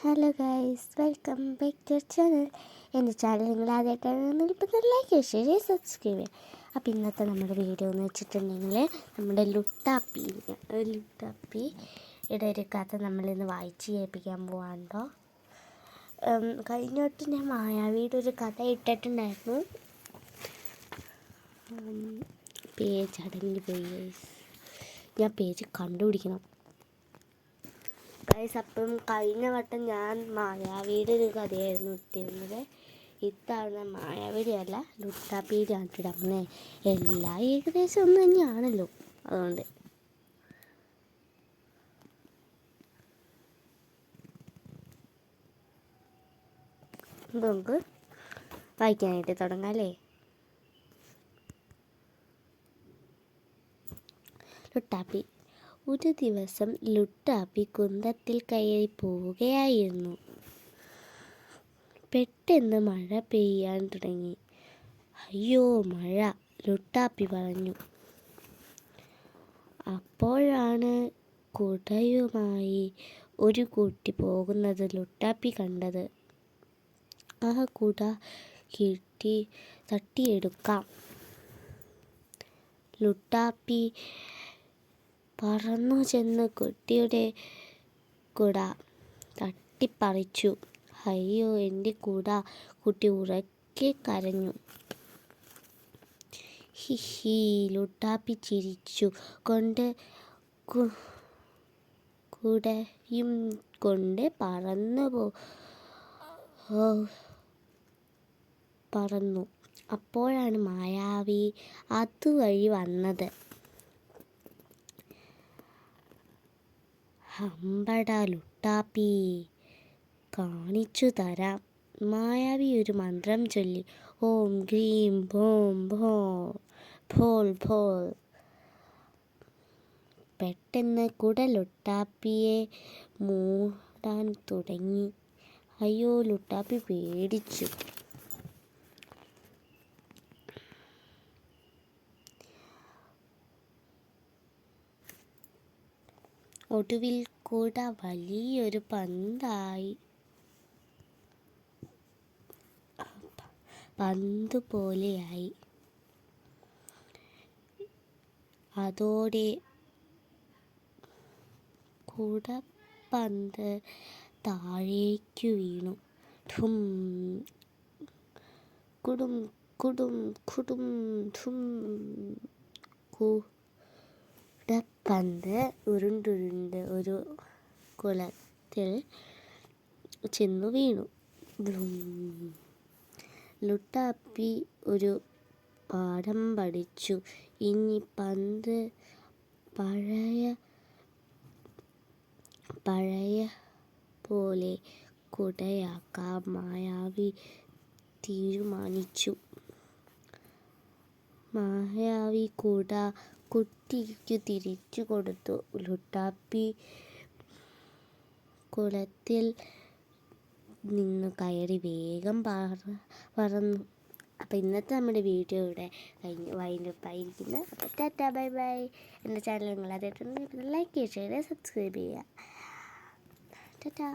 Hello guys welcome back to channel എന്റെ channel നിങ്ങൾ ആദ്യമായിട്ടാണ് ഇപ്പം ലൈക്ക് ഷെയർ സബ്സ്ക്രൈബ് ചെയ്യുക അപ്പോൾ ഇന്നത്തെ നമ്മുടെ വീഡിയോ എന്ന് വെച്ചിട്ടുണ്ടെങ്കിൽ നമ്മുടെ ലുട്ടാപ്പി ലുട്ടാപ്പി ഇവിടെ ഒരു കഥ നമ്മളിന്ന് വായിച്ച് കേൾപ്പിക്കാൻ പോവാണ്ടോ കഴിഞ്ഞ തൊട്ട് ഞാൻ മായാവിയുടെ ഒരു കഥ ഇട്ടിട്ടുണ്ടായിരുന്നു. പേജ് അടങ്ങി പോയി ഞാൻ പേജ് കണ്ടുപിടിക്കണം. ഗൈസ് അപ്പം കഴിഞ്ഞ വട്ടം ഞാൻ മായാവിയുടെ ഒരു കഥയായിരുന്നു ഇട്ടിരുന്നത്. ഇത്തവണ മായാവിയുടെ അല്ല ലുട്ടാപ്പിയുടെ ആണ് എല്ലാം ഏകദേശം ഒന്നും തന്നെയാണല്ലോ. അതുകൊണ്ട്. നമുക്ക് വായിക്കാനായിട്ട് തുടങ്ങാം അല്ലേ? ലുട്ടാപ്പി. ഒരു ദിവസം ലുട്ടാപ്പി കുന്തത്തിൽ കയറി പോവുകയായിരുന്നു പെട്ടെന്ന് മഴ പെയ്യാൻ തുടങ്ങി. അയ്യോ മഴ ലുട്ടാപ്പി പറഞ്ഞു. അപ്പോഴാണ് കുടയുമായി ഒരു കുട്ടി പോകുന്നത് ലുട്ടാപ്പി കണ്ടത്. ആ കുട കിട്ടി തട്ടിയെടുക്കാം ലുട്ടാപ്പി പറന്നു ചെന്ന് കുട്ടിയുടെ കുട തട്ടിപ്പറിച്ചു. അയ്യോ എന്റെ കുട. കുട്ടി ഉറക്കെ കരഞ്ഞു. ഹിഹി ലുട്ടാപ്പി ചിരിച്ചു. കൊണ്ട് കുടയും കൊണ്ട് പറന്നു പോ പറന്നു. അപ്പോഴാണ് മായാവി അതുവഴി വന്നത്. ഹമ്പട ലുട്ടാപ്പി. കാണിച്ചു തരാം മായാവി ഒരു മന്ത്രം ചൊല്ലി. ഓം ഗ്രീം ഭോം ഭോ. ഭോൾ ഭോൾ. പെട്ടെന്ന് കുടലുട്ടാപ്പിയെ മൂടാൻ തുടങ്ങി. അയ്യോ ലുട്ടാപ്പി പേടിച്ചു. ഒടുവിൽ കുട വലിയൊരു പന്തായി പന്ത് പോലെയായി. അതോടെ കുടപ്പന്ത് താഴേക്കു വീണു. ഠും കുടും കുടും കുടും ഠും കു പന്ത് ഉരുണ്ടുരുണ്ട് ഒരു കുളത്തിൽ ചെന്നു വീണു. ലുട്ടാപ്പി ഒരു പാഠം പഠിച്ചു. ഇനി പന്ത് പഴയ പഴയ പോലെ കുടയാക്കാൻ മായാവി തീരുമാനിച്ചു. മായാവി കുട കുട്ടിക്ക് തിരിച്ചു കൊടുത്തു. ലുട്ടാപ്പി കുളത്തിൽ നിന്ന് കയറി വേഗം പറന്നു. അപ്പോൾ ഇന്നത്തെ നമ്മുടെ വീഡിയോ ഇവിടെ കഴിഞ്ഞ്. വൈൻഡപ്പ് ആയിരിക്കുന്നത് അപ്പോൾ ടാറ്റ ബൈ ബൈ. എന്റെ ചാനൽ നിങ്ങൾ അതായിട്ടുണ്ടെങ്കിൽ ലൈക്ക് ചെയ്യുക സബ്സ്ക്രൈബ് ചെയ്യുക. ടാറ്റാ.